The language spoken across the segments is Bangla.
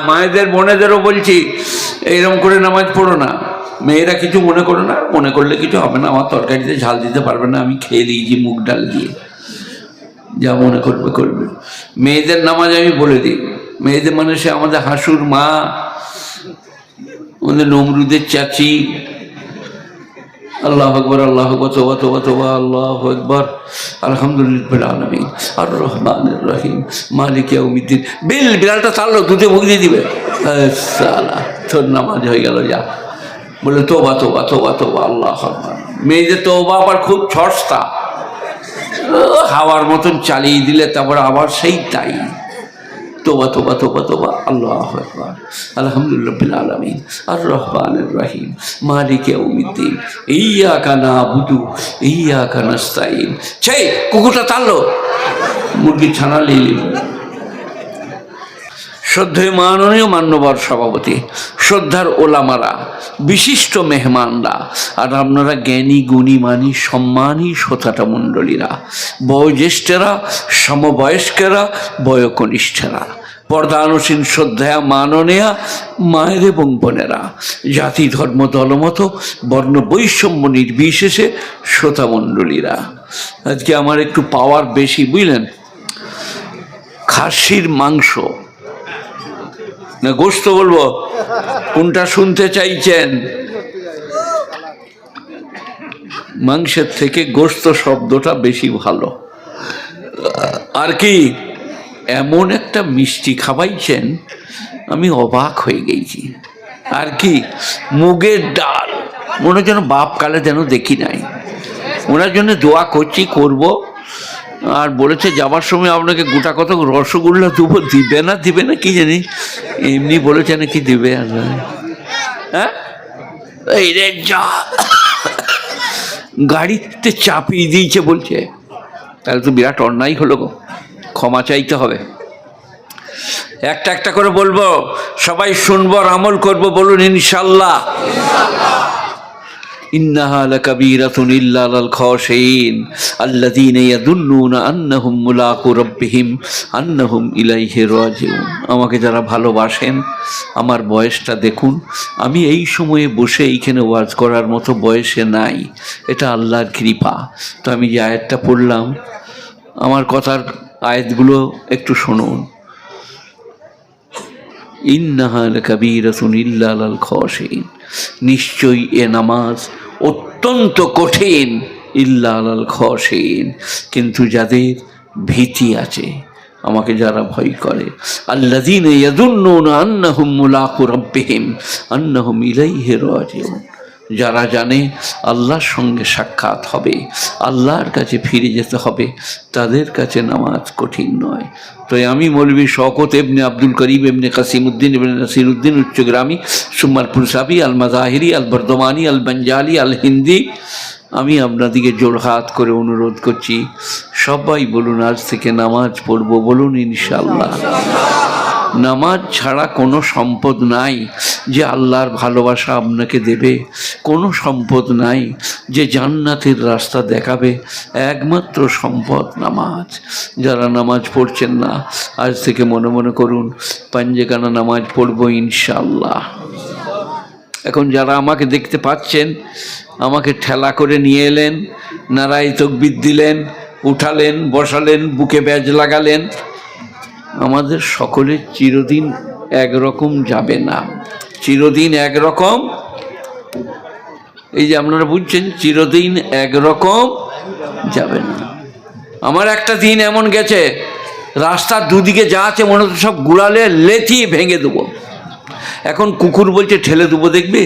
মায়েদের, বোনেদেরও বলছি, এইরকম করে নামাজ পড়ো না। মেয়েরা কিছু মনে করো না, মনে করলে কিছু হবে না। আমার তরকারিতে ঝাল দিতে পারবে না, আমি খেয়ে দিয়েছি মুখ ডাল দিয়ে। যা মনে করবে করবে। মেয়েদের নামাজ আমি বলে দিই। মেয়েদের মানে সে আমাদের হাসুর মা, আমাদের নমরুদের চাচি আল্লাহ আকবর আল্লাহ তোবা তোবা তোবা আল্লাহ আকবর। আলহামদুলিল্লাহ আর রহমান রহিম। মালিক উমিদ্দিন বিল বিড়ালটা তাড়লো দুধে মুখ দিয়ে দিবে। তোর নামাজ হয়ে গেল যা। বলে তোবা তোবা তোবা তোবা আল্লাহ মেয়েদের তোবা আবার খুব ও, হাওয়ার মতন চালিয়ে দিলে তারপর আবার সেই তাই। তোবা তোবা তোবা তোবা আল্লাহ আলহামদুলিল্লাহ আলমিন আর রহমান রাহিম মালিক উমিদ্দিন ইয়া কানা বুধু ইয়া কানাস্তাইন সেই কুকুরটা তাড়লো মুরগি ছানা লিলি শ্রদ্ধেয় মাননীয় মান্যবর সভাপতি, শ্রদ্ধার ওলামারা, বিশিষ্ট মেহমানরা, আর আপনারা জ্ঞানী, গুণী, মানি, সম্মানী শ্রোতাটা মণ্ডলীরা, বয়োজ্যেষ্ঠেরা, সমবয়স্কেরা, বয়কনিষ্ঠেরা, পর্দানুসীন শ্রদ্ধা মাননীয়া মায়ের এবং বোনেরা, জাতি, ধর্ম, দলমত, বর্ণ, বৈষম্য নির্বিশেষে শ্রোতামণ্ডলীরা আজকে আমার একটু পাওয়ার বেশি, বুঝলেন? খাসির মাংস না গোস্ত বলব? কোনটা শুনতে চাইছেন? মাংসের থেকে গোস্ত শব্দটা বেশি ভালো। আর কি, এমন একটা মিষ্টি খাওয়াইছেন আমি অবাক হয়ে গেছি। আর কি, মুগের ডাল। মনে যেন বাপ কালে যেন দেখি নাই। ওনার জন্য দোয়া করছি, করব। আর বলেছে যাবার সময় আপনাকে গোটা কত রসগোল্লা দেবো, দিবে না দিবে না, কি জানি। এমনি বলেছে নাকি দিবে আর হ্যাঁ? এই রে যা। গাড়িতে চাপিয়ে দিয়েছে বলছে। তাহলে তো বিরাট অন্যায় হলো গো। ক্ষমা চাইতে হবে। একটা একটা করে বলব, সবাই শুনব আমল করব বলুন ইনশাল্লাহ। إنها لكبيرة إلا على الخاشعين الذين يظنون أنهم ملاقو ربهم أنهم إليه راجعون আমাকে যারা ভালোবাসেন আমার বয়সটা দেখুন আমি এই সময়ে বসে এইখানে ওয়াজ করার মতো বয়সে নাই এটা আল্লাহর কৃপা তো আমি যে আয়াতটা পড়লাম আমার কথার আয়াতগুলো একটু শুনুন ইন্নাহাল কাবিরাতুন ইল্লাল খসেন নিশ্চয়ই এ নামাজ অত্যন্ত কঠিন ইল্লাল খসেন কিন্তু যাদের ভীতি আছে, আমাকে যারা ভয় করে আল্লাদিন ইয়াদুন্নুনা আন্নাহুম মুলাকু রাব্বিহিম, আন্নাহুম ইলাইহি রাজিউন। যারা জানে আল্লাহর সঙ্গে সাক্ষাৎ হবে, আল্লাহর কাছে ফিরে যেতে হবে, তাদের কাছে নামাজ কঠিন নয়। তো আমি মৌলবী শওকত এমনি আব্দুল করিম এমনি কাসিমুদ্দিন এমনি নাসিরুদ্দিন উচ্চগ্রামী সুম্মারপুর সাবি আল মাজাহিরি আল বর্ধমানি আল বঞ্জালি আল হিন্দি আমি আপনাদিকে জোরহাত করে অনুরোধ করছি, সবাই বলুন আজ থেকে নামাজ পড়ব বলুন ইনশাল্লাহ নামাজ ছাড়া কোনো সম্পদ নাই যে আল্লাহর ভালোবাসা আপনাকে দেবে। কোনো সম্পদ নাই যে জান্নাতের রাস্তা দেখাবে। একমাত্র সম্পদ নামাজ। যারা নামাজ পড়ছেন না, আজ থেকে মনে মনে করুন পাঞ্জেকানা নামাজ পড়ব ইনশাল্লাহ এখন যারা আমাকে দেখতে পাচ্ছেন, আমাকে ঠেলা করে নিয়ে এলেন নারাই তকবির দিলেন, উঠালেন, বসালেন, বুকে ব্যাজ লাগালেন আমাদের সকলের চিরদিন একরকম যাবে না। চিরদিন একরকম, এই যে আপনারা বুঝছেন, চিরদিন একরকম যাবে না। আমার একটা দিন এমন গেছে, রাস্তার দুদিকে যা আছে মনে হচ্ছে সব গুড়ালে লেথিয়ে ভেঙে দেবো। এখন কুকুর বলছে, ঠেলে দেবো দেখবে?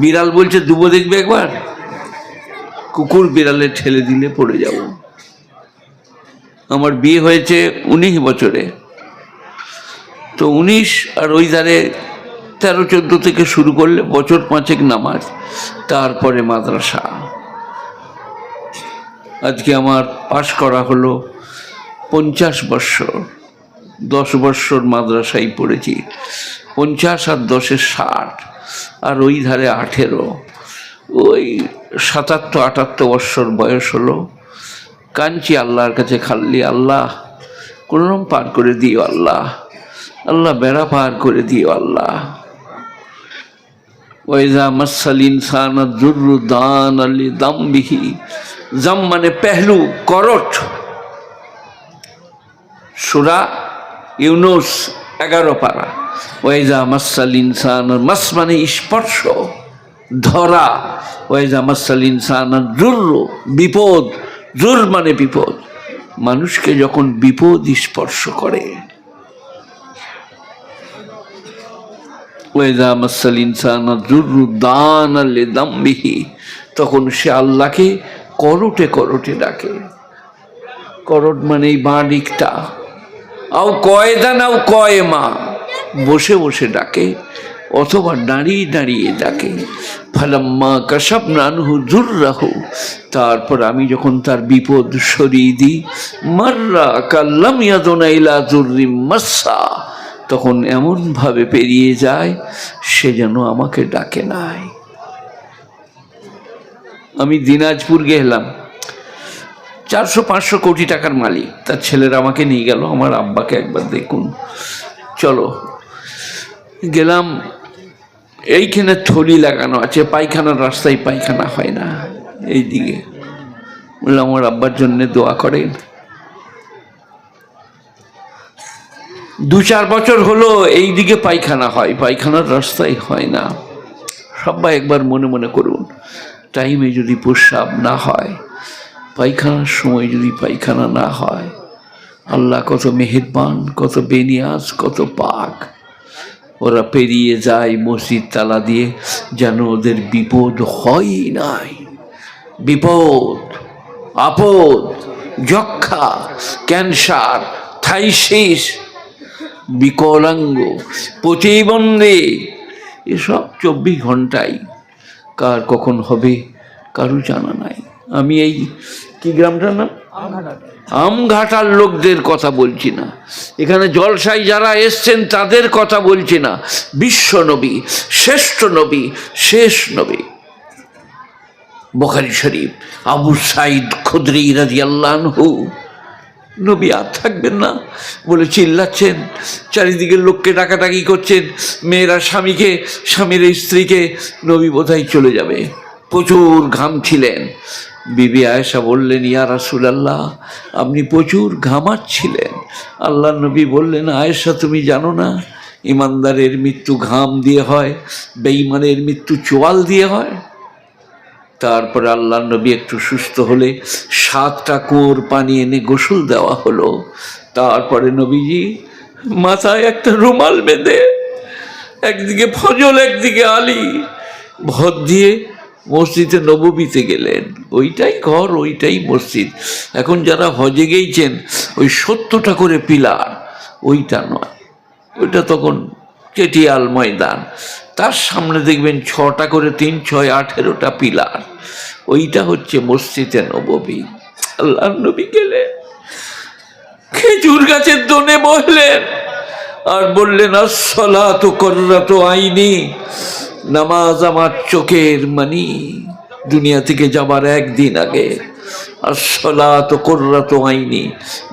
বিড়াল বলছে, দুবো দেখবে একবার? কুকুর বিড়ালে ঠেলে দিলে পড়ে যাব। আমার বিয়ে হয়েছে উনিশ বছরে। তো উনিশ আর ওই ধারে তেরো, চোদ্দ থেকে শুরু করলে বছর পাঁচেক নামাজ, তারপরে মাদ্রাসা। আজকে আমার পাশ করা হলো পঞ্চাশ বৎসর, দশ বৎসর মাদ্রাসায় পড়েছি, পঞ্চাশ আর দশে ষাট, আর ওই ধারে আঠেরো। ওই সাতাত্তর, আটাত্তর বৎসর বয়স হলো। কাঞ্চি আল্লাহর কাছে খাল্লি আল্লাহ কোনোরকম পার করে দিও আল্লাহ আল্লাহ বেড়া পার করে দিও আল্লাহ। ওয়াইজা মাসাল ইনসান দুর্রু দান আলি দাম্বিহি জাম মানে পেহলু, করট। সুরা ইউনুস, এগারো পারা। ওয়াইজা মাসাল ইনসান, মাস মানে স্পর্শ, ধরা। ওয়াইজা মাসাল ইনসান দুর্র, বিপদ। জুর মানে বিপদ। মানুষকে যখন বিপদ স্পর্শ করে তখন সে আল্লাহকে করটে করটে ডাকে। করট মানে এই বাঁ দিকটা। আও কয়দা নাও কয় মা বসে বসে ডাকে। অথবা দাঁড়িয়ে দাঁড়িয়ে ডাকে ফালাম্মা কাসাব নানহু জুর রাহু তারপর আমি যখন তার বিপদ সরিয়ে দিই, মাররা কাল্লাম ইয়াদনা ইলা জুর্রিম মাসা তখন এমনভাবে পেরিয়ে যায়, সে যেন আমাকে ডাকে নাই। আমি দিনাজপুর গেলাম। চারশো পাঁচশো কোটি টাকার মালিক। তার ছেলেরা আমাকে নিয়ে গেল, আমার আব্বাকে একবার দেখুন। চলো, গেলাম এইখানে থলি লাগানো আছে, পায়খানার রাস্তায় পায়খানা হয় না, এইদিকে। বললাম, আমার আব্বার জন্যে দোয়া করেন। দু চার বছর হলো এই দিকে পায়খানা হয়, পায়খানার রাস্তায় হয় না। সবাই একবার মনে মনে করুন টাইমে যদি প্রস্রাব না হয়, পায়খানার সময় যদি পায়খানা না হয়, আল্লাহ কত মেহেরবান, কত বেনিয়াজ, কত পাক। ওরা পেরিয়ে যায় মসজিদ তালা দিয়ে, যেন ওদের বিপদ হয় নাই। বিপদ, আপদ, যক্ষা, ক্যান্সার, থাইসিস, বিকলাঙ্গ, প্রতিবন্ধী, এসব চব্বিশ ঘন্টায় কার কখন হবে কারও জানা নাই। আমি এই কি গ্রামটার নাম? আমঘাটার। লোকদের কথা বলছি না। এখানে জলসাই যারা এসছেন, তাদের কথা বলছি না। বিশ্ব নবী, শ্রেষ্ঠ নবী, শেষ নবী। বখারি শরীফ, আবু সাইদ খুদ্রি রাজি আল্লাহু নবী আর থাকবেন না। বলে চিল্লাচ্ছেন চারিদিকের লোককে ডাকাডাকি করছেন। মেয়েরা স্বামীকে, স্বামীর স্ত্রীকে নবী বোধহয় চলে যাবে। প্রচুর ঘাম ছিলেন। বিবি আয়েশা বললেন, ইয়া রাসূলাল্লাহ, আপনি প্রচুর ঘামাচ্ছিলেন। আল্লাহ নবী বললেন, আয়েশা, তুমি জানো না, ইমানদারের মৃত্যু ঘাম দিয়ে হয়, বেঈমানের মৃত্যু চোয়াল দিয়ে হয়? তারপরে আল্লাহ নবী একটু সুস্থ হলে সাতটা কুয়োর পানি এনে গোসল দেওয়া হলো। তারপরে নবীজি মাথায় একটা রুমাল বেঁধে, একদিকে ফজল, একদিকে আলী, ভর দিয়ে মসজিদে নববীতে গেলেন। ওইটাই ঘর, ওইটাই মসজিদ। এখন যারা হজে গেইছেন, ওই সত্তরটা করে পিলার, ওইটা নয়। ওইটা তখন কেটিয়াল ময়দান। তার সামনে দেখবেন ছটা করে তিন, ছয়, আঠেরোটা পিলার। ওইটা হচ্ছে মসজিদে নববী। আল্লাহ নবী গেলেন। খেজুর গাছের দোনে বসলেন আর বললেন আসলা তো কররা তো আইনি, নামাজ আমার চোখের মানি। দুনিয়া থেকে যাবার একদিন আগে আসলা তো কররা তো আইনি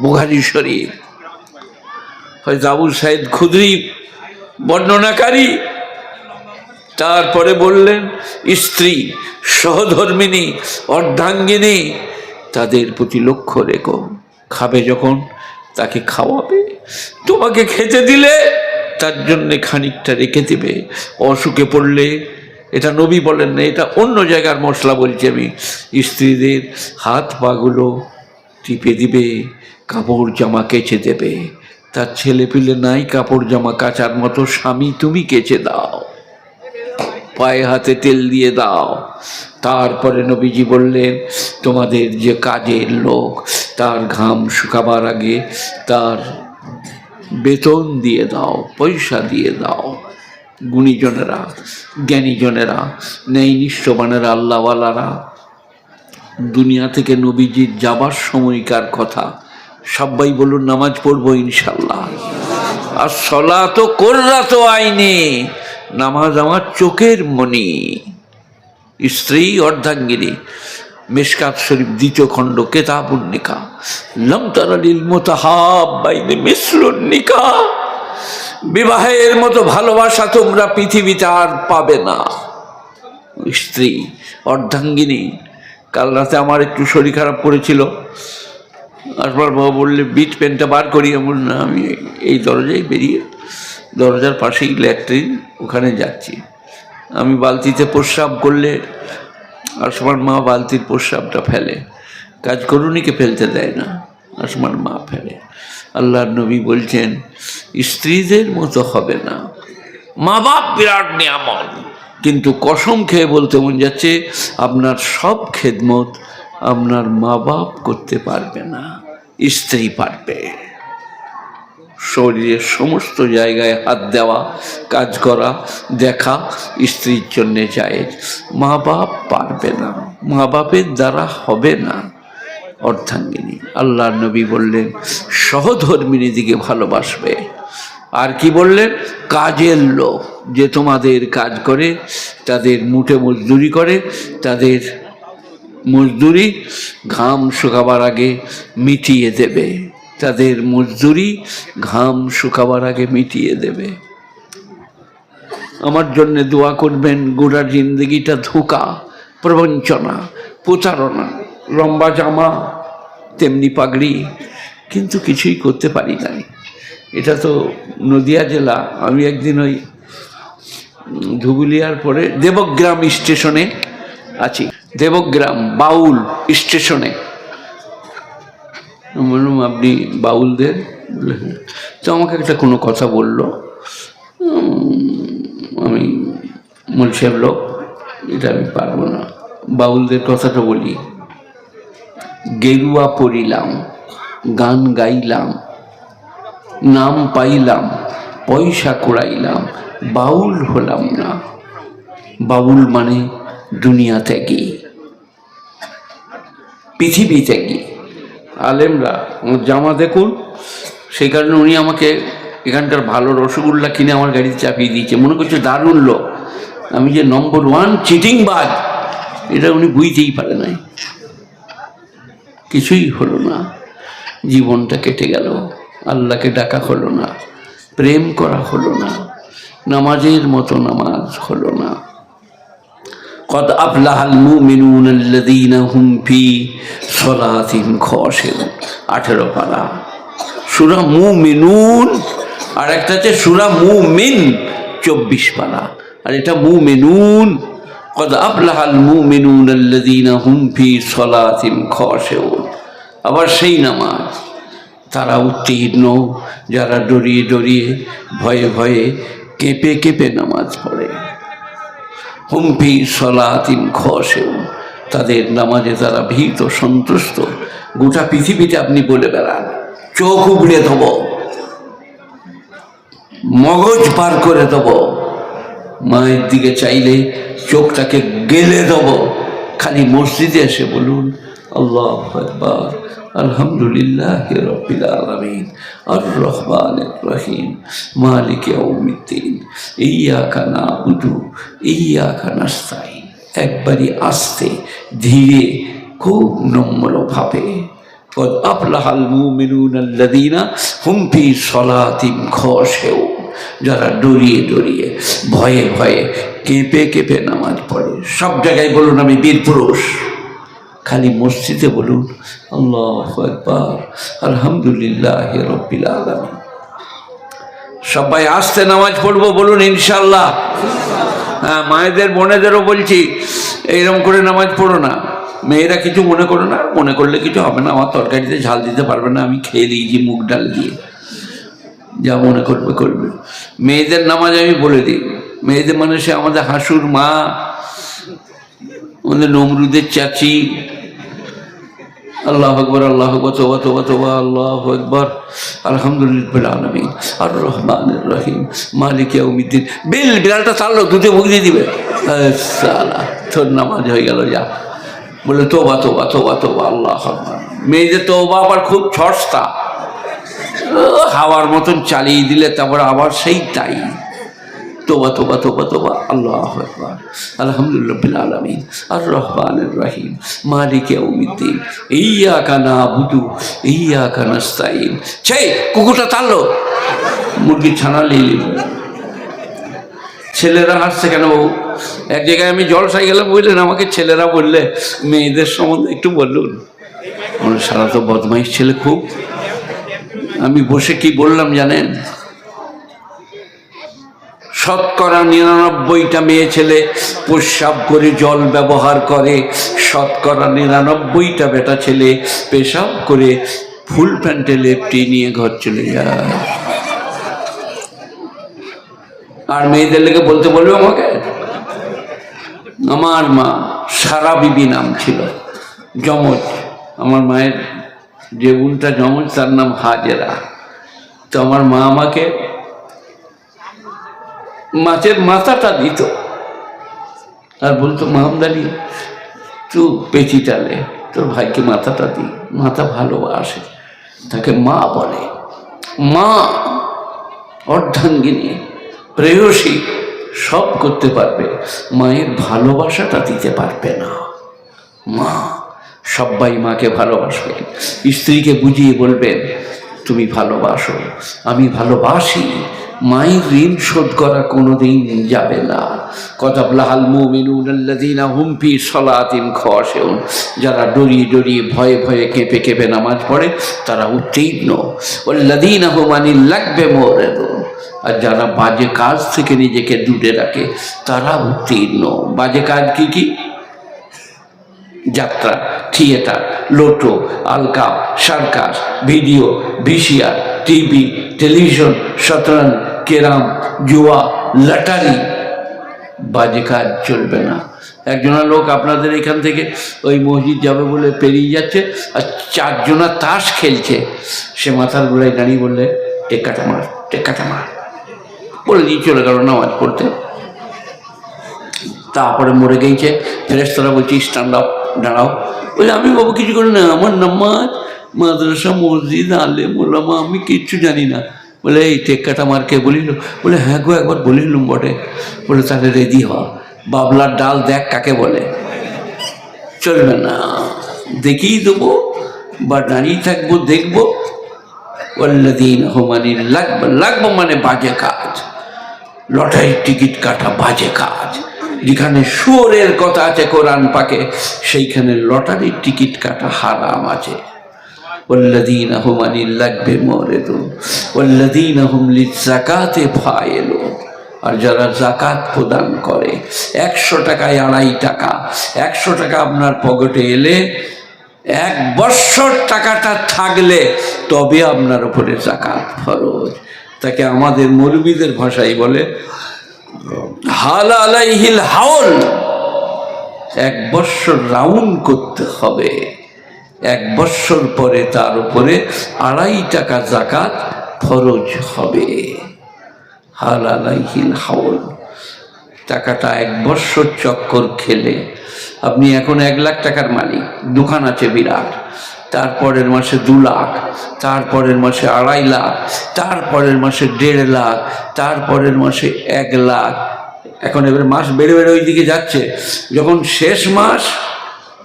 বুহারি শরীফ। হয় আবু সাইদ খুদরি বর্ণনাকারী, তারপরে বললেন, স্ত্রী, সহধর্মিনী, অর্ধাঙ্গিনী, তাদের প্রতি লক্ষ্য রেখো। খাবে যখন তাকে খাওয়াবে? তোমাকে খেতে দিলে? তার জন্যে খানিকটা রেখে দেবে। অসুখে পড়লে, এটা নবী বলেন না, এটা অন্য জায়গার মশলা বলছি আমি। স্ত্রীদের হাত পাগুলো টিপে দিবে, কাপড় জামা কেচে দেবে। তার ছেলে পিলে নাই কাপড় জামা কাচার মতো, স্বামী তুমি কেচে দাও। পায়ে হাতে তেল দিয়ে দাও। তারপরে নবীজি বললেন, তোমাদের যে কাজের লোক তার ঘাম শুকাবার আগে তার বেতন দিয়ে দাও, পয়সা দিয়ে দাও। গুণীজনেরা, জ্ঞানীজনেরা নেই নিষ্ঠবানেরা আল্লাহওয়ালারা, দুনিয়া থেকে নবীজির যাবার সময়কার কথা সবাই বলুন, নামাজ পড়ব ইনশাল্লাহ। আর সলা তো কররা তো আইনে, নামাজ আমার চোখের মনি। স্ত্রী অর্ধাঙ্গিনী মেশকাত শরীফ দ্বিতীয় খণ্ড কেতাবুন্নিকা লম তারালিল মোতাহাব বাইনে মিশ্রুন্নিকা বিবাহের মতো ভালোবাসা তোমরা পৃথিবীতে আর পাবে না। স্ত্রী অর্ধাঙ্গিনী কাল রাতে আমার একটু শরীর খারাপ করেছিল। আসবার বাবা বললে বিট পেনটা বার করি। বললাম, না আমি এই দরজায় বেরিয়ে দরজার পাশেই ল্যাট্রিন ওখানে যাচ্ছি। আমি বালতিতে প্রস্রাব করলে আসমার মা বালতির প্রস্রাবটা ফেলে। কাজ করুনিকে ফেলতে দেয় না, আর আসমার মা ফেলে। আল্লাহর নবী বলছেন, স্ত্রীদের মতো হবে না। মা বাপ বিরাট নিয়ামত, কিন্তু কসম খেয়ে বলতে মন যাচ্ছে, আপনার সব খেদমত আপনার মা বাপ করতে পারবে না, স্ত্রী পারবে। শরীরের সমস্ত জায়গায় হাত দেওয়া, কাজ করা, দেখা স্ত্রীর জন্যে যায়। মা বাপ পারবে না। মা বাপের দ্বারা হবে না। অর্ধাঙ্গিনী আল্লাহ নবী বললেন সহধর্মিনী দিকে ভালোবাসবে। আর কি বললেন? কাজের লোক যে তোমাদের কাজ করে, তাদের মুঠে মজদুরি করে, তাদের মজদুরি ঘাম শুকাবার আগে মিটিয়ে দেবে। তাদের মজদুরি ঘাম শুকাবার আগে মিটিয়ে দেবে। আমার জন্য দোয়া করবেন গোড়া জিন্দগিটা ধোকা, প্রবঞ্চনা, প্রচারণা, লম্বা জামা, তেমনি পাগড়ি, কিন্তু কিছুই করতে পারি নাই এটা তো নদিয়া জেলা, আমি একদিন ওই ধুবুলিয়ার পরে দেবগ্রাম স্টেশনে আছি। দেবগ্রাম বাউল স্টেশনে। বললাম, আপনি বাউলদের "হ্যাঁ।" তো আমাকে একটা কোনো কথা বলল। আমি মুন্সিয়ার লোক, এটা আমি পারব না। বাউলদের কথাটা বলি। গেরুয়া পড়িলাম, গান গাইলাম, নাম পাইলাম, পয়সা কুড়াইলাম, বাউল হলাম না। বাউল মানে দুনিয়া ত্যাগী, পৃথিবী ত্যাগী। আলেমরা আমার জামা দেখুন সেই কারণে উনি আমাকে এখানকার ভালো রসগোল্লা কিনে আমার গাড়িতে চাপিয়ে দিয়েছে। মনে করছে দারুণ লোক। আমি যে নম্বর ওয়ান চিটিং চিটিংবাজ এটা উনি বুঝতেই পারে নাই। কিছুই হলো না। জীবনটা কেটে গেল। আল্লাহকে ডাকা হলো না। প্রেম করা হলো না। নামাজের মতো নামাজ হলো না। قد أفلح المؤمنون الذين هم في صلاتهم خاشعون আঠেরো পারা সুরা মুমিনুন আর একটা হচ্ছে সুরা মুমিন চব্বিশ পারা আর এটা মুমিনুন قد أفلح المؤمنون الذين هم في صلاتهم خاشعون আবার সেই নামাজ তারা উত্তীর্ণ যারা ডরিয়ে ডরিয়ে ভয়ে ভয়ে কেঁপে কেঁপে নামাজ পড়ে হুমফি সলাতিন খসেও তাদের নামাজে তারা ভীত, সন্তুষ্ট, গোটা পৃথিবীতে আপনি বলে বেড়ান, চোখ উগড়ে দেব, মগজ পার করে দেব, মায়ের দিকে চাইলে চোখটাকে গেলে দেব, খালি মসজিদে এসে বলুন, আল্লাহ আলহামদুলিল্লাহ রবিল আলমিন আর রহমান রহিম মালিক উমিদ্দিন ইয়া কানা উদু ইয়া কানাস্তাইন একবারই আস্তে ধীরে খুব নম্রভাবে قد أفلح المؤمنون الذين هم في صلاتهم خاشعون যারা ডরিয়ে ডরিয়ে ভয়ে ভয়ে কেঁপে কেঁপে নামাজ পড়ে সব জায়গায় বলুন আমি বীর পুরুষ খালি মসজিদে বলুন, আল্লাহ একবার আলহামদুলিল্লাহ রব্বিল আলমী সবাই আসতে নামাজ পড়ব বলুন ইনশাল্লাহ হ্যাঁ মায়েদের, বোনেদেরও বলছি, এইরকম করে নামাজ পড়ো না। মেয়েরা কিছু মনে করো না, মনে করলে কিছু হবে না, আমার তরকারিতে ঝাল দিতে পারবে না, আমি খেয়ে দিয়েছি মুখ ডাল দিয়ে। যা মনে করবে করবে। মেয়েদের নামাজ আমি বলে দিই। মেয়েদের মানে সে আমাদের হাসুর মা, আমাদের নমরুদের চাচি আল্লাহ আকবর, আল্লাহ তোবা তোবা তোবা আল্লাহ আকবর। আলহামদুলিল্লাহ আর রহমান রহিম। মালিক উমিদ্দিন বিল বিড়ালটা চাললো দুধে মুখ দিয়ে দিবে। সালা তোর নামাজ হয়ে গেল, যা। বলে তোবা তোবা তোবা তোবা আল্লাহ মেয়েদের তোবা আবার খুব সস্তা। হাওয়ার মতন চালিয়ে দিলে তারপর আবার সেই তাই। তোবা তোবা তোবা তোবা। আল্লাহ আকবার। আলহামদুলিল্লাহ আলমিন। আর রহমান রহিম। মালিক উমিদ্দিন ইয়া কানা বুধু ইয়া কানাস্তাইন সেই কুকুরটা তাড়লো। মুরগির ছানা নিয়ে ছেলেরা হাসছে কেন বাবু? এক জায়গায় আমি জলসাই গেলাম, বললেন, আমাকে ছেলেরা বললে মেয়েদের সম্বন্ধে একটু বলুন। সারা তো বদমাইশ ছেলে খুব। আমি বসে কি বললাম জানেন? শতকরা নিরানব্বইটা মেয়ে ছেলে প্রস্রাব করে জল ব্যবহার করে, শতকরা নিরানব্বইটা বেটা ছেলে পেশাব করে ফুল প্যান্টে লেপটি নিয়ে ঘর চলে যায়। আর মেয়েদের লেগে বলতে বলবে আমাকে? আমার মা সারা বিবি নাম ছিল, যমজ। আমার মায়ের যে উল্টা যমজ, তার নাম হাজেরা। তো আমার মা আমাকে মাছের মাথাটা দিত। আর বলতো মামদানি তু পেঁচি টালে তোর ভাইকে মাথাটা দি, মাথা ভালোবাসে তাকে মা বলে। মা অর্ধাঙ্গিনী, প্রেয়সী, সব করতে পারবে, মায়ের ভালোবাসাটা দিতে পারবে না। মা সবাই মাকে ভালোবাসবে। স্ত্রীকে বুঝিয়ে বলবেন তুমি ভালোবাসো, আমি ভালোবাসি মায়ের ঋণ শোধ করা কোনোদিন যাবে না। কতাবলাহাল মুমিনুন আল্লাযীনা হুম ফি সলাতিন খাশিউন। যারা ডরিয়ে ডরিয়ে ভয়ে ভয়ে কেঁপে কেঁপে নামাজ পড়ে, তারা উত্তীর্ণ। ওয়াল্লাযীনা হুম আনিল লাগবে মুরিদুন। আর যারা বাজে কাজ থেকে নিজেকে দূরে রাখে, তারা উত্তীর্ণ। বাজে কাজ কি কি? যাত্রা, theatre, lotto alkap circus, video, VCR, TV, television Shatranj carrom জুয়া লটারি। বাজে কাজ চলবে না। একজনা লোক আপনাদের এখান থেকে ওই মসজিদ যাবে বলে পেরিয়ে যাচ্ছে আর চারজনা তাস খেলছে। সে মাথার গোড়ায় দাঁড়িয়ে বললে টেক্কাটা মার টেক্কাটা মার বলে দিয়ে চলে গেল নামাজ পড়তে। তারপরে মরে গেছে। ফেরেস্তরা বলছি স্ট্যান্ড আপ দাঁড়াও। বলে, আমি বাবু, কিছু করি না। আমার নামাজ, মাদ্রাসা, মসজিদ আলে মোলামা আমি কিচ্ছু জানি না। বলে, এই টেক্কাটা মারকে বলিল বলে হ্যাঁ গো, একবার বলিলুম বটে। বলে, তাহলে রেডি হ। বাবলার ডাল দেখ কাকে বলে। চলবে না। দেখিয়ে দেবো, বা দাঁড়িয়ে থাকব, দেখব। ওল্লাদিন হোমানি লাগবে লাগবো মানে বাজে কাজ। লটারির টিকিট কাটা বাজে কাজ। যেখানে সুরের কথা আছে কোরআন পাকে, সেইখানে লটারির টিকিট কাটা হারাম আছে। والذين هم عن اللغو معرضون والذين هم للزكاة فاعلون আর যারা জাকাত প্রদান করে একশো টাকায় আড়াই টাকা একশো টাকা আপনার পকেটে এলে এক বৎসর টাকাটা থাকলে তবে আপনার উপরে জাকাত ফরজ তাকে আমাদের মৌলবীদের ভাষায় বলে হাল আলাইহিল হাউল এক বৎসর রাউন্ড করতে হবে এক বৎসর পরে তার উপরে আড়াই টাকা জাকাত ফরজ হবে। হাল আলাইহিল হাউল টাকাটা এক বৎসর চক্কর খেলে। আপনি এখন এক লাখ টাকার মালিক, দোকান আছে বিরাট। তারপরের মাসে দু লাখ, তারপরের মাসে আড়াই লাখ, তারপরের মাসে দেড় লাখ, তারপরের মাসে এক লাখ। এখন এবার মাস বেড়ে বেড়ে ওই দিকে যাচ্ছে। যখন শেষ মাস,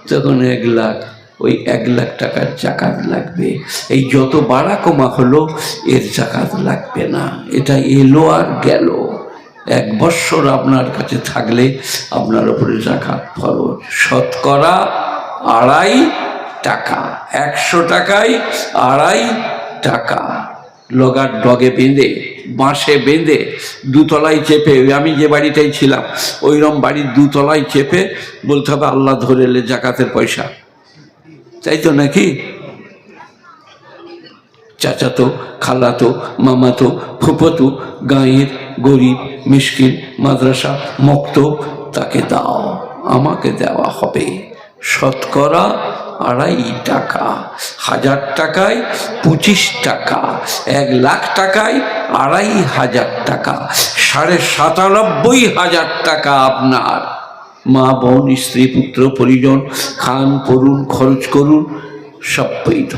তখন এক লাখ ওই এক লাখ টাকার জাকাত লাগবে। এই যত বাড়া কমা হলো, এর জাকাত লাগবে না। এটা এলো আর গেল। এক বৎসর আপনার কাছে থাকলে আপনার উপরে জাকাত ফরজ। শতকরা আড়াই টাকা। একশো টাকায় আড়াই টাকা। লগার ডগে বেঁধে, বাঁশে বেঁধে দুতলায় চেপে আমি যে বাড়িটাই ছিলাম ওইরকম বাড়ির দুতলায় চেপে বলতে হবে, আল্লাহ ধরে এলে জাকাতের পয়সা। তাই তো নাকি চাচাতো খালাতো মামাতো ফুফতো গাঁয়ের গরিব, মিসকিন, মাদ্রাসা, মক্ত, তাকে দাও, আমাকে দেওয়া হবে। শতকরা আড়াই টাকা, হাজার টাকায় পঁচিশ টাকা, এক লাখ টাকায় আড়াই হাজার টাকা, সাড়ে সাতানব্বই হাজার টাকা আপনার। মা বোন স্ত্রী পুত্র পরিজন খান করুন খরচ করুন সব বৈধ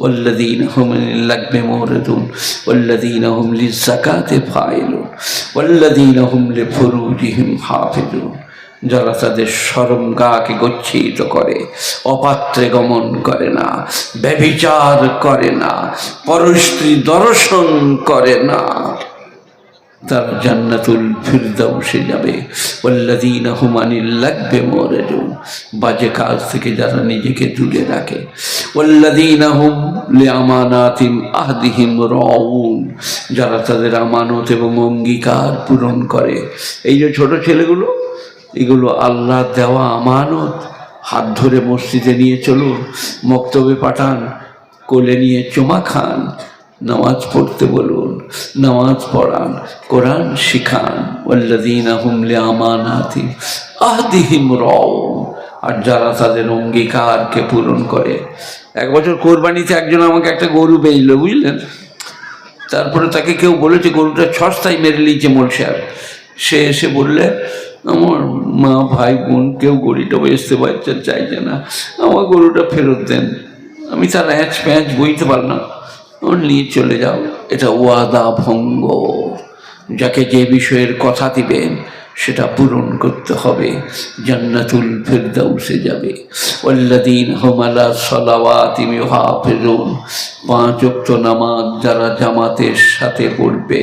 والذين هم للغو موردون والذين هم للزكاة فاعلون والذين هم لفروجهم حافظون যারা তাদের সরম গাকে গচ্ছিত করে অপাত্রে গমন করে না ব্যভিচার করে না পরস্ত্রী দর্শন করে না তারা জান্নাতুল ফিরদাউসে যাবে। ওল্লাদিন হুমানিল লাগবে মরেজুন বাজে কাজ থেকে যারা নিজেকে দূরে রাখে। ওল্লাদিন হুম আমানাতিম আহদিহিম রউন। যারা তাদের আমানত এবং অঙ্গীকার পূরণ করে। এই যে ছোট ছেলেগুলো, এগুলো আল্লাহ দেওয়া আমানত। হাত ধরে মসজিদে নিয়ে চলুন, মক্তবে পাঠান, কোলে নিয়ে চুমা খান। নামাজ পড়তে বলুন, নামাজ পড়ান, কোরআন শিখান। ওল্লাদিন হুমলে আমানাতি আহদিহিম রও আর যারা তাদের অঙ্গীকারকে পূরণ করে। এক বছর কোরবানিতে একজন আমাকে একটা গরু বেচলো বুঝলেন? তারপরে তাকে কেউ বলেছে, গরুটা ছস্তায় মেরে নিয়েছে মোল সাহেব সে এসে বললে, আমার মা, ভাই, বোন, কেউ গরুটা বেচতে পারছে চাইছে না। আমার গরুটা ফেরত দেন। আমি তার অ্যাঁচ প্যাঁচ বইতে পারলাম নিয়ে চলে যাও, এটা ওয়াদা ভঙ্গ। যাকে যে বিষয়ের কথা দিবেন, সেটা পূরণ করতে হবে, জান্নাতুল ফেরদাউসে যাবে। ওল্লাদিন হোমালা সলাওয়াতিম হাফেজুন পাঁচ ওয়াক্ত নামাজ যারা জামাতের সাথে পড়বে,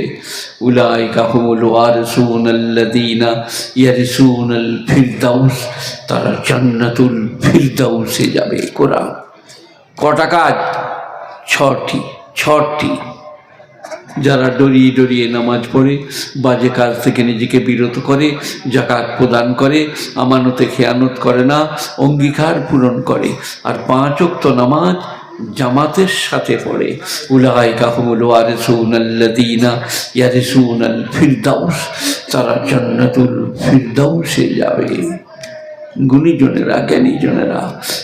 উলাইকা হুমুল ওয়ারিসুন আল্লাদিনা ইয়ারিসুন আল ফিরদাউস তারা জান্নাতুল ফিরদাউসে যাবে। কোরআন, কটা কাজ? ছটি। ছটি। যারা ডরিয়ে ডরিয়ে নামাজ পড়ে, বাজে কাজ থেকে নিজেকে বিরত করে জাকাত প্রদান করে, আমানতে খেয়ানত করে না, অঙ্গীকার পূরণ করে। আর পাঁচ ওয়াক্ত নামাজ জামাতের সাথে পড়ে। উলাই কাহমুল ওয়ারিসুন আল্লাদিনা ইয়ারিসুন আল ফিরদাউস। তারা জান্নাতুল ফিরদাউসে যাবে। গুণীজনেরা, জ্ঞানীজনেরা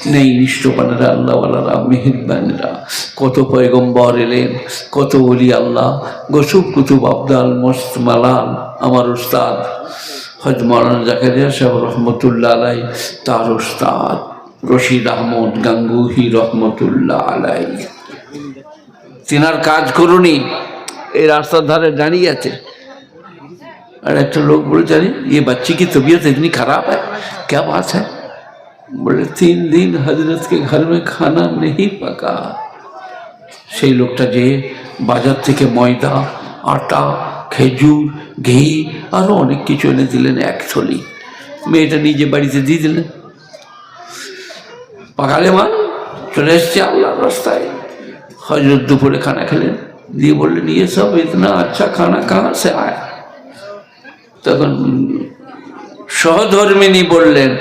নেই নিষ্ঠপানেরা আল্লাহওয়ালারা, মেহেরবানেরা, কত পয়গম্বর এলেন, কত বলি আল্লাহ গসুব কুতুব আবদাল, মস্ত মালাল, আমার উস্তাদ হজ মৌলানা জাকারিয়া সাহেব রহমতুল্লাহ আলাই, তার উস্তাদ রশিদ আহমদ গাঙ্গুহি রহমতুল্লাহ আলাই। তিনার কাজ করুনি, এই রাস্তার ধারে দাঁড়িয়ে আছে। और एक तो लोग बोले जाने ये बच्ची की तबीयत इतनी खराब है क्या बात है बोले तीन दिन हजरत के घर में खाना नहीं पका সেই লোকটা যে বাজার থেকে ময়দা আটা খেজুর ঘি আরও অনেক কিছু এনে দিলেন এক থলি মেয়েটা নিজে বাড়িতে দিয়ে দিলেন পাকালে মান চলে এসছে আল্লাহর রাস্তায় হজরত দুপুরে খানা খেলেন দিয়ে বললেন ये सब इतना अच्छा खाना कहाँ से आया তখন সহধর্মিনী বললেন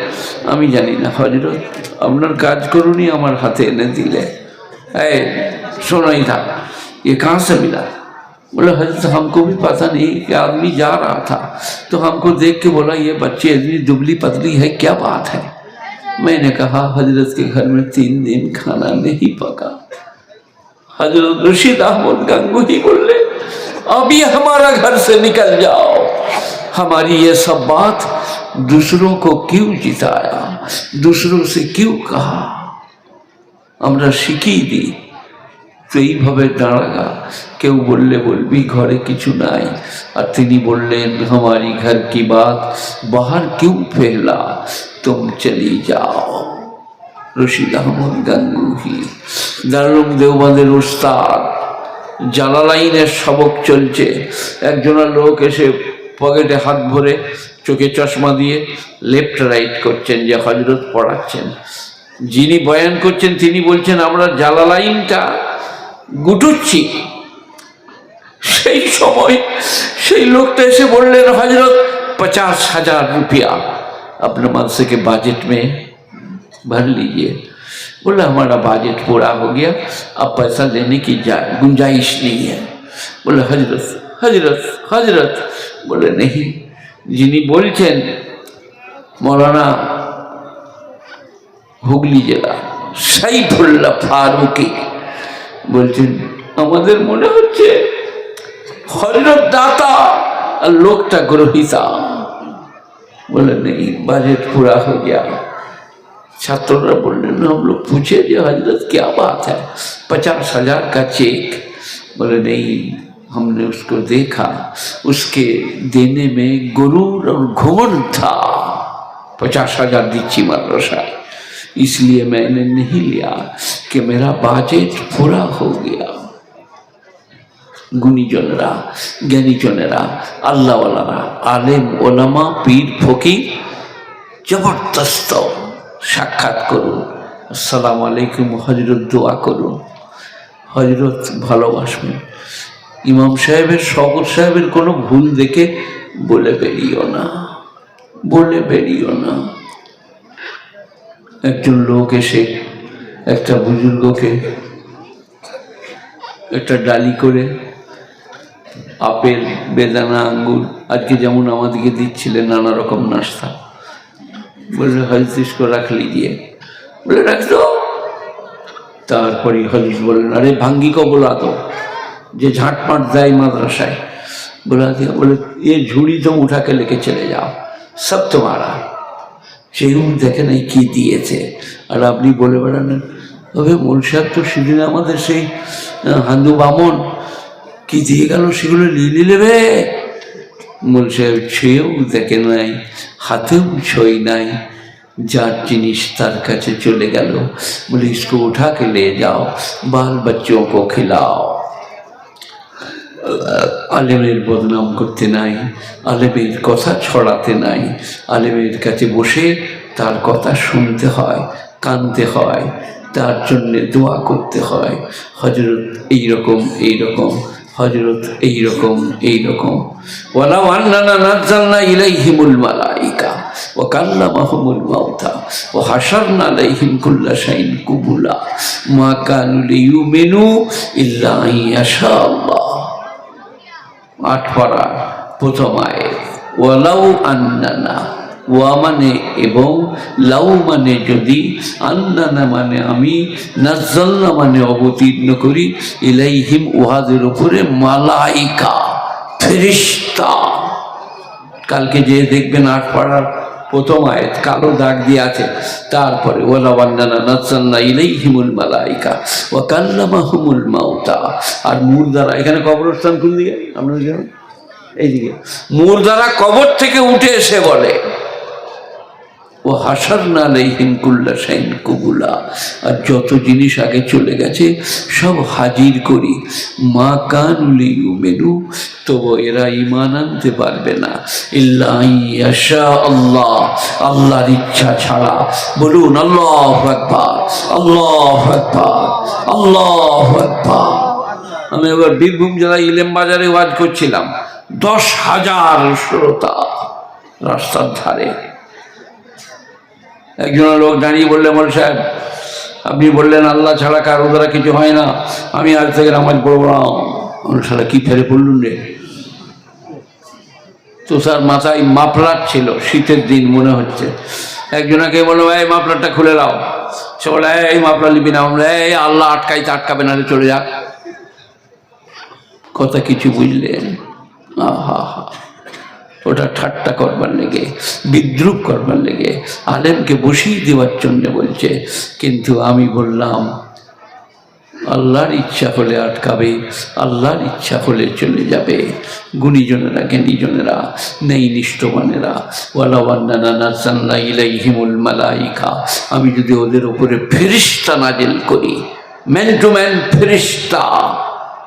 আমি জানি না হজরত আপনার কাজ করুনই আমার হাতে এনে দিলে এই শোনো इधर ये कहाँ से मिला बोले हजरत हमको भी पता नहीं कि आदमी जा रहा था तो हमको देख के बोला ये बच्ची इतनी दुबली पतली है क्या बात है मैंने कहा हजरत के घर में तीन दिन खाना नहीं पका हजरत रशीद अहमद गंगोही बोले अभी हमारा घर से निकल जाओ हमारी ये सब बात दूसरों को क्यों जिताया दूसरों से क्यों कहा আমরা শিখিয়ে দিই তো এইভাবে দাঁড়াগা কেউ বললে বলবি ঘরে কিছু নাই আর তিনি বললেন हमारी घर की बात बाहर क्यों फैला तुम चली जाओ রশিদ আহমদ গাঙ্গুহি দারুম দেওবাদের উস্তাদ জালালাইনের সবক চলছে একজনের লোক এসে পকেটে হাত ভরে চোখে চশমা দিয়ে লেফট রাইট করছেন যে হজরত পড়াচ্ছেন যিনি বয়ান করছেন তিনি বলছেন আমরা জালালাইনটা গুটুচ্ছি সেই সময় সেই লোকটা এসে বললেন हजरत पचास हजार रुपया अपने मदरसे के बजट में भर लीजिए बोला हमारा बजट पूरा हो गया अब पैसा देने की जा- गुंजाइश नहीं है बोले हजरत हजरत हजरत बोले नहीं যিনি বলছেন মৌলানা হুগলি জেলা সাইফুল্লাহ ফারুকি বলছেন আমাদের মনে হচ্ছে হজরত দাতা আর লোকটা গ্রহিতা बोले नहीं बजट पूरा हो गया छात्रों बोलने में हम लोग पूछे जो हजरत क्या बात है पचास हजार का चेक बोले नहीं हमने उसको देखा उसके देने में गुरूर और घुमन था पचास हजार दीची मदरसा इसलिए मैंने नहीं लिया कि मेरा बाजेट पूरा हो गया গুণীজনেরা জ্ঞানীজনেরা আল্লাহওয়ালারা আলেম ওলামা পীর ফকির জবরদস্ত সাক্ষাৎ করুন আসসালামু আলাইকুম হজরত দোয়া করুন হজরত ভালোবাসবেন ইমাম সাহেবের শকর সাহেবের কোনো ভুল দেখে বলে বেরিও না, বলে বেরিও না। একজন লোক এসে একটা বুজুর্গকে একটা ডালি করে, আপেল, বেদানা, আঙ্গুর, আজকে যেমন আমাদেরকে দিচ্ছিলেন নানা রকম নাস্তা। বলে হরিশিষ্ক রাখলি দিয়ে। বলে রাখল তারপরে হরিশ বললেন, আরে, ভাঙ্গি কবলা তো যে ঝাঁটপাট দেয় মাদ্রাসায় बोला दिया बोले ये झूड़ी तुम उठा के लेके चले जाओ सब तुम्हारा সেই দেখে নাই কি দিয়েছে আর আপনি বলে বেড়ালেন তবে মূল সাহেব তো সেদিন আমাদের সেই আহ, হান্দু বামন কি দিয়ে গেল সেগুলো নিয়ে নিলেবে মূল সাহেব ছুঁয়েও দেখে নাই হাতেও ছই নাই যার জিনিস তার কাছে চলে গেল বলে इसको उठा के ले जाओ बाल बच्चों को खिलाओ আলেমের বদনাম করতে নাই, আলেমের কথা ছড়াতে নাই, আলেমের কাছে বসে তার কথা শুনতে হয়, কানতে হয়, তার জন্য দোয়া করতে হয় হজরত এইরকম এইরকম হজরত এইরকম এইরকম। ওয়ালাউ আন্নানা নাজ্জালনা ইলাইহিমুল মালাইকা, ওয়া কাল্লামাহুমুল মাউতা, ওয়া হাশারনা আলাইহিম কুল্লা শাইইন কুবুলা। মা কানু লিয়ুমিনু ইল্লা আন আল্লাহ। আট পাড়া প্রথম আয়ে ওয়ালাউ আন্নানা, ওয়া মানে এবং লাউ মানে যদি, আন্নানা মানে আমি, নাজ্জালনা মানে অবতীর্ণ করি, ইলাইহিম উহাদের উপরে মালাইকা, ফেরিস্তা। কালকে যে দেখবেন আট প্রথম আয়াত কালো দাগ দিয়ে আছে। তারপরে ওলা নাচান্না ইলেই হিমুল মালাইকা ও কাল্লামাহুমুল মাউতা। আর মুরদারা এখানে কবরস্থান কোন দিকে? জানেন এইদিকে মুরদারা কবর থেকে উঠে এসে বলে। ও হাসার না আলাইহিম কুল্লা শাইন কুবুলা। আর যত জিনিস আগে চলে গেছে, সব হাজির করি। মা কান মেনু তবু এরা ইমান আনতে পারবে না। আল্লাহ। আল্লাহর ইচ্ছা ছাড়া। বলুন, আল্লাহ আকবার আল্লাহ আকবার আল্লাহ আকবার। আমি এবার বীরভূম জেলায় ইলেম বাজারে ওয়াজ করছিলাম। দশ হাজার শ্রোতা রাস্তার ধারে। একজন লোক দাঁড়িয়ে বললেন মল সাহেব, আপনি বললেন, আল্লাহ ছাড়া কারও দ্বারা কিছু হয় না, আমি আজ থেকে নামাজ পড়ব না। সাহেব, কি ফেরে পড়লুন রে? তো স্যার, মাথায় মাফলার ছিল, শীতের দিন মনে হচ্ছে। একজনাকে বলল, এই মাফলারটা খুলে দাও। বলে এই মাফলার লিবি না। এই, আল্লাহ আটকাই আটকাইতে আটকাবে না চলে যাক কথা কিছু বুঝলেন? আহা হা ওটা ঠাট্টা করবার লেগে, বিদ্রুপ করবার লেগে, আলেমকে বসিয়ে দেওয়ার জন্য বলছে, কিন্তু আমি বললাম, আল্লাহর ইচ্ছা হলে আটকাবে, আল্লাহর ইচ্ছা হলে চলে যাবে। গুণীজনেরা, জ্ঞানীজনেরা, নেই নিষ্ঠবানেরা। ওয়ালাওয়ান্নানা নাসাল্লা ইলাইহিমুল মালাইকা। আমি যদি ওদের উপরে ফেরিস্তা নাজিল করি ম্যান টু ম্যান ফেরিস্তা।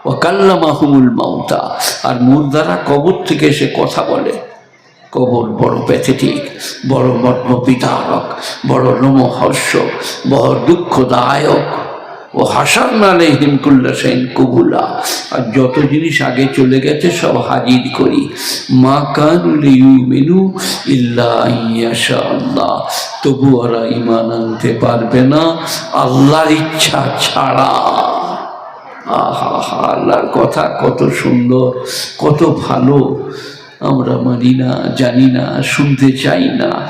ও কাল্লামাহুমুল মাউতা। আর মুর্দারা কবর থেকে এসে কথা বলে। কবর বড় প্যাথেটিক বড় মর্ম বিদারক বড় লোমহর্ষ বড় দুঃখদায়ক। ও হাসান নালে হিমকুল্লা সেন কবুলা। আর যত জিনিস আগে চলে গেছে, সব হাজির করি। মা কানুল ইল্লা ইয়াশা আল্লাহ। তবু ওরা ইমান আনতে পারবে না। আল্লাহর ইচ্ছা ছাড়া। আহা হা আল্লাহর কথা কত সুন্দর, কত ভালো। আমরা মানি না, জানি না, শুনতে চাই না।